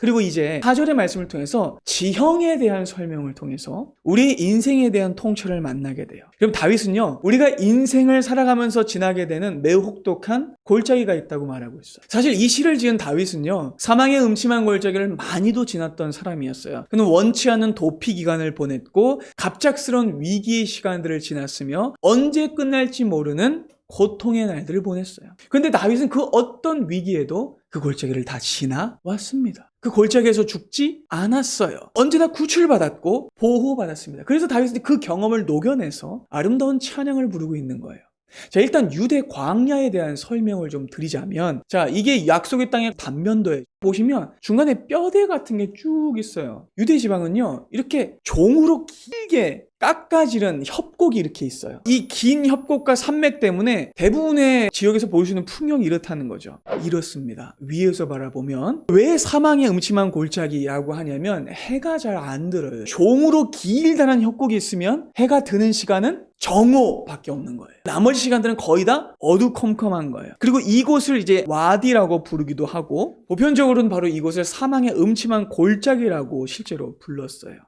그리고 이제 4절의 말씀을 통해서 지형에 대한 설명을 통해서 우리 인생에 대한 통찰을 만나게 돼요. 그럼 다윗은요, 우리가 인생을 살아가면서 지나게 되는 매우 혹독한 골짜기가 있다고 말하고 있어요. 사실 이 시를 지은 다윗은요, 사망의 음침한 골짜기를 많이도 지났던 사람이었어요. 그는 원치 않은 도피 기간을 보냈고, 갑작스러운 위기의 시간들을 지났으며, 언제 끝날지 모르는 고통의 날들을 보냈어요. 근데 다윗은 그 어떤 위기에도 그 골짜기를 다 지나왔습니다. 그 골짜기에서 죽지 않았어요. 언제나 구출받았고 보호받았습니다. 그래서 다윗은 그 경험을 녹여내서 아름다운 찬양을 부르고 있는 거예요. 자, 일단 유대 광야에 대한 설명을 좀 드리자면, 자, 이게 약속의 땅의 단면도에 보시면 중간에 뼈대 같은 게 쭉 있어요. 유대 지방은요, 이렇게 종으로 길게 깎아지른 협곡이 이렇게 있어요. 이 긴 협곡과 산맥 때문에 대부분의 지역에서 보여주는 풍경이 이렇다는 거죠. 이렇습니다. 위에서 바라보면 왜 사망의 음침한 골짜기라고 하냐면 해가 잘 안 들어요. 종으로 길다란 협곡이 있으면 해가 드는 시간은 정오밖에 없는 거예요. 나머지 시간들은 거의 다 어두컴컴한 거예요. 그리고 이곳을 이제 와디라고 부르기도 하고 보편적으로 는 바로 이곳을 사망의 음침한 골짜기라고 실제로 불렀어요.